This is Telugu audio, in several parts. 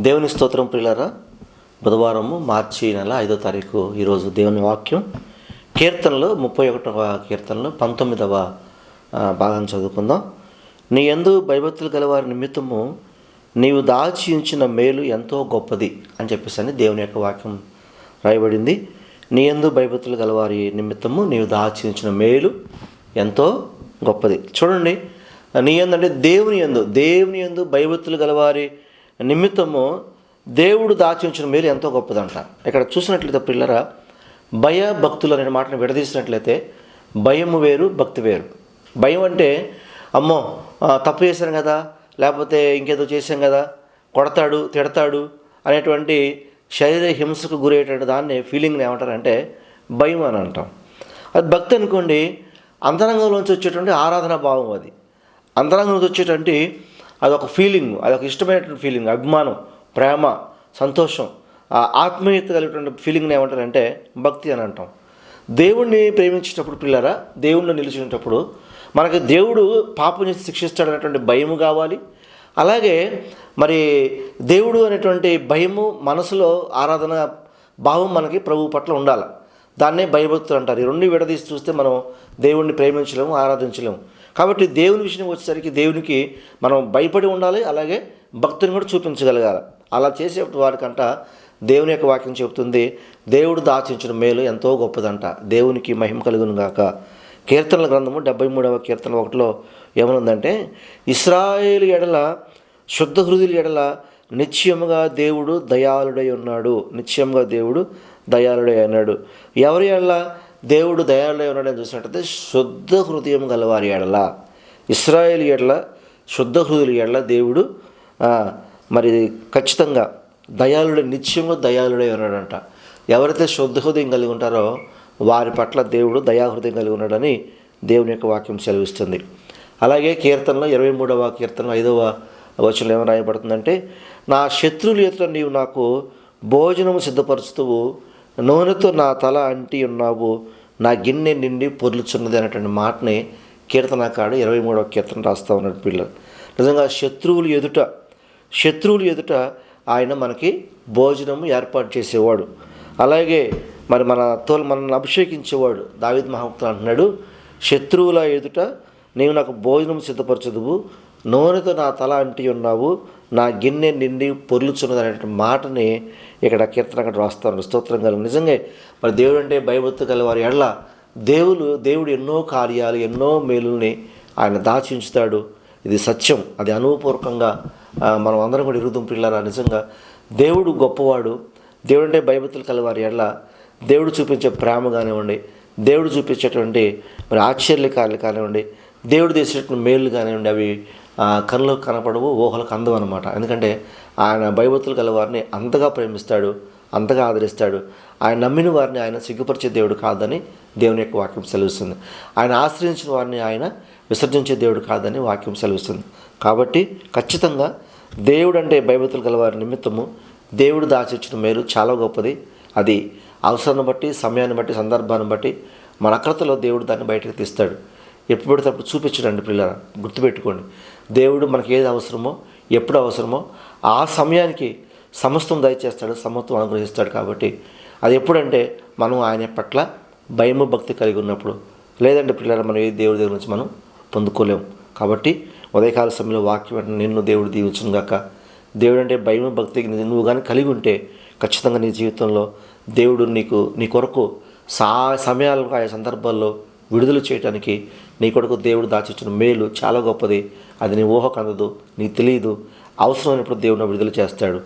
దేవుని స్తోత్రం ప్రియులారా బుధవారము మార్చి నెల ఐదో తారీఖు ఈరోజు దేవుని వాక్యం. కీర్తనలు ముప్పై ఒకటవ కీర్తనలు పంతొమ్మిదవ భాగం చదువుకుందాం. నీ ఎందు భయభక్తులు గలవారి నిమిత్తము నీవు దాచి ఉంచిన మేలు ఎంతో గొప్పది అని చెప్పేసి అని దేవుని యొక్క వాక్యం రాయబడింది. నీ ఎందు భయభక్తులు గలవారి నిమిత్తము నీవు దాచి ఉంచిన మేలు ఎంతో గొప్పది. చూడండి నీ ఎందంటే దేవుని ఎందు దేవుని ఎందు భయభక్తులు గలవారి నిమిత్తము దేవుడు దాచి ఉంచిన మేలు ఎంతో గొప్పదంట. ఇక్కడ చూసినట్లయితే పిల్లరా భయ భక్తులు అనే మాటను విడదీసినట్లయితే భయము వేరు భక్తి వేరు. భయం అంటే అమ్మో తప్పు చేశాను కదా లేకపోతే ఇంకేదో చేశాం కదా కొడతాడు తిడతాడు అనేటువంటి శరీర హింసకు గురయ్యేటువంటి దాన్ని ఫీలింగ్ని ఏమంటారంటే భయం అని అంటాం. అది భక్తి అనుకోండి అంతరంగంలోంచి వచ్చేటువంటి ఆరాధన భావం అది. అంతరంగం నుంచి వచ్చేటువంటి అదొక ఫీలింగ్ అదొక ఇష్టమైనటువంటి ఫీలింగ్ అభిమానం ప్రేమ సంతోషం ఆత్మీయత కలిగినటువంటి ఫీలింగ్ని ఏమంటారంటే భక్తి అని అంటాం. దేవుణ్ణి ప్రేమించేటప్పుడు పిల్లరా దేవుణ్ణి నిలిచినప్పుడు మనకి దేవుడు పాపం చేసి భయము కావాలి. అలాగే మరి దేవుడు అనేటువంటి భయము మనసులో ఆరాధన భావం మనకి ప్రభువు పట్ల ఉండాలి. దాన్నే భయభక్తులు అంటారు. ఈ రెండు విడదీసి చూస్తే మనం దేవుణ్ణి ప్రేమించలేము ఆరాధించలేము. కాబట్టి దేవుని విషయం వచ్చేసరికి దేవునికి మనం భయపడి ఉండాలి అలాగే భక్తిని కూడా చూపించగలగాలి. అలా చేసే వారికంట దేవుని యొక్క వాక్యం చెబుతుంది దేవుడు దాచించిన మేలు ఎంతో గొప్పదంట. దేవునికి మహిమ కలుగును గాక. కీర్తనల గ్రంథము డెబ్బై మూడవ కీర్తన ఒకటిలో ఏమనుందంటే ఇస్రాయేల్ ఎడల శుద్ధ హృదయుల ఎడల నిశ్చయముగా దేవుడు దయాళుడై ఉన్నాడు. నిశ్చయముగా దేవుడు దయాళుడై అన్నాడు ఎవరి ఎడల? దేవుడు దయాళుడై ఉన్నాడని చూసినట్టయితే శుద్ధ హృదయం గలవారి ఎడల ఇస్రాయేల్ ఎడల శుద్ధ హృదయుల ఎడల దేవుడు మరి ఖచ్చితంగా దయాళుడు నిత్యంగా దయాళుడే ఉన్నాడంట. ఎవరైతే శుద్ధ హృదయం కలిగి ఉంటారో వారి పట్ల దేవుడు దయాహృదయం కలిగి ఉన్నాడని దేవుని యొక్క వాక్యం సెలవిస్తుంది. అలాగే కీర్తనలో ఇరవై మూడవ కీర్తనలో ఐదవ వచనం ఏమని రాయబడుతుందంటే నా శత్రువుల ఎదుట నీవు నాకు భోజనము సిద్ధపరుస్తూ నూనెతో నా తల అంటి ఉన్నావు నా గిన్నె నిండి పొర్లుచున్నది అనేటువంటి మాటని కీర్తనకాడు ఇరవై మూడవ కీర్తన రాస్తా ఉన్నాడు పిల్లలు నిజంగా శత్రువులు ఎదుట శత్రువులు ఎదుట ఆయన మనకి భోజనం ఏర్పాటు చేసేవాడు. అలాగే మరి మన తోలు మనల్ని అభిషేకించేవాడు. దావిద్ మహమ్మద్ అంటున్నాడు శత్రువుల ఎదుట నీవు నాకు భోజనం సిద్ధపరచదువు నూనెతో నా తల అంటి ఉన్నావు నా గిన్నె నిండి పొర్లుచున్నది అనేటువంటి మాటని ఇక్కడ కీర్తన అక్కడ రాస్తాను స్తోత్రం కలిగి నిజంగా మరి దేవుడు అంటే భయభక్తి గల వారి ఎడల దేవుడు దేవుడు ఎన్నో కార్యాలు ఎన్నో మేలుల్ని ఆయన దాచి ఉంచుతాడు ఇది సత్యం. అది అనుపూర్వకంగా మనం అందరం కూడా ఇరుగుదాం పిల్లరా నిజంగా దేవుడు గొప్పవాడు. దేవుడు అంటే భయభక్తులు కలవారి ఎడల దేవుడు చూపించే ప్రేమ కానివ్వండి దేవుడు చూపించేటువంటి మరి ఆశ్చర్యకాలు కానివ్వండి దేవుడు చేసేటువంటి మేలు కానివ్వండి అవి కళ్ళకు కనపడవు ఊహలకు అందవు అనమాట ఎందుకంటే ఆయన భయభక్తులు గల వారిని అంతగా ప్రేమిస్తాడు అంతగా ఆదరిస్తాడు. ఆయన నమ్మిన వారిని ఆయన సిగ్గుపరిచే దేవుడు కాదని దేవుని యొక్క వాక్యం సెలవిస్తుంది. ఆయన ఆశ్రయించిన వారిని ఆయన విసర్జించే దేవుడు కాదని వాక్యం సెలవిస్తుంది. కాబట్టి ఖచ్చితంగా దేవుడు అంటే భయభక్తులు గలవారి నిమిత్తము దేవుడు దాచిచ్చిన మేలు చాలా గొప్పది. అది అవసరాన్ని బట్టి సమయాన్ని బట్టి సందర్భాన్ని బట్టి మన అక్రతలో దేవుడు దాన్ని బయటకు తీస్తాడు. ఎప్పుడు పడితే అప్పుడు చూపించడండి పిల్లల గుర్తుపెట్టుకోండి. దేవుడు మనకి ఏది అవసరమో ఎప్పుడు అవసరమో ఆ సమయానికి సమస్తం దయచేస్తాడు సమత్వం అనుగ్రహిస్తాడు కాబట్టి. అది ఎప్పుడంటే మనం ఆయన పట్ల భయము భక్తి కలిగి ఉన్నప్పుడు. లేదంటే పిల్లల మనం ఏ దేవుడి దగ్గర నుంచి మనం పొందుకోలేము. కాబట్టి ఉదయకాల సమయంలో వాక్యం వెంటనే నిన్ను దేవుడు దీవించును గాక. దేవుడు అంటే భయం భక్తి నువ్వు కానీ కలిగి ఉంటే ఖచ్చితంగా నీ జీవితంలో దేవుడు నీకు నీ కొరకు సా సమయాలకు ఆయా సందర్భాల్లో విడుదల చేయటానికి నీ కొరకు దేవుడు దాచిచ్చిన మేలు చాలా గొప్పది. అది నీ ఊహకు అందదు నీకు తెలియదు. అవసరమైనప్పుడు దేవుడు విడుదల చేస్తాడు.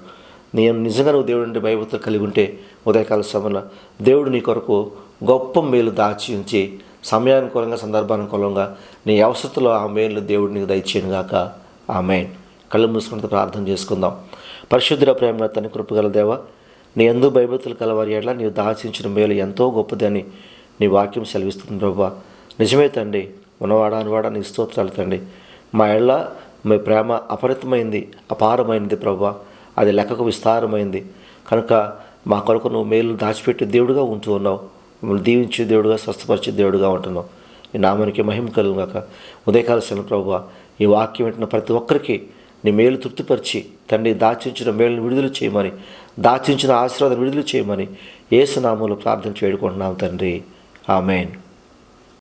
నేను నిజంగా నువ్వు దేవుడు అంటే భయభక్తులు కలిగి ఉంటే ఉదయకాల సమయంలో దేవుడు నీ కొరకు గొప్ప మేలు దాచి ఉంచి సమయానుకూలంగా సందర్భానుకూలంగా నీ అవసరతలో ఆ మేలు దేవుడు నీకు దయచేయను గాక. కళ్ళు మూసుకుంటూ ప్రార్థన చేసుకుందాం. పరిశుద్ధుల ప్రేమ తన కృపగల దేవ నీ ఎందు భయభక్తులు కలవారి ఎట్లా నీవు దాచించిన మేలు ఎంతో గొప్పదని నీ వాక్యం సెలవిస్తుంది ప్రభా. నిజమే తండ్రి ఉన్నవాడా అనివాడా నీ స్తోత్రాలు తండ్రి. మా ఎళ్ళ మీ ప్రేమ అపరితమైంది అపారమైనది ప్రభా. అది లెక్కకు విస్తారమైంది. కనుక మా కొరకు నువ్వు మేలు దాచిపెట్టి దేవుడుగా ఉంటూ ఉన్నావు. మమ్మల్ని దీవించే దేవుడుగా స్వస్థపరిచే దేవుడుగా ఉంటున్నావు. నీ నామానికి మహిమ కలుగాక ఉదయకాల శని ప్రభు ఈ వాక్యం వింటున్న ప్రతి ఒక్కరికి నీ మేలు తృప్తిపరిచి తండ్రి దాచించిన మేలును విడుదల చేయమని దాచించిన ఆశీర్వాదం విడుదల చేయమని ఏసునామంలో ప్రార్థన వేడుకుంటున్నాం తండ్రి. Amen.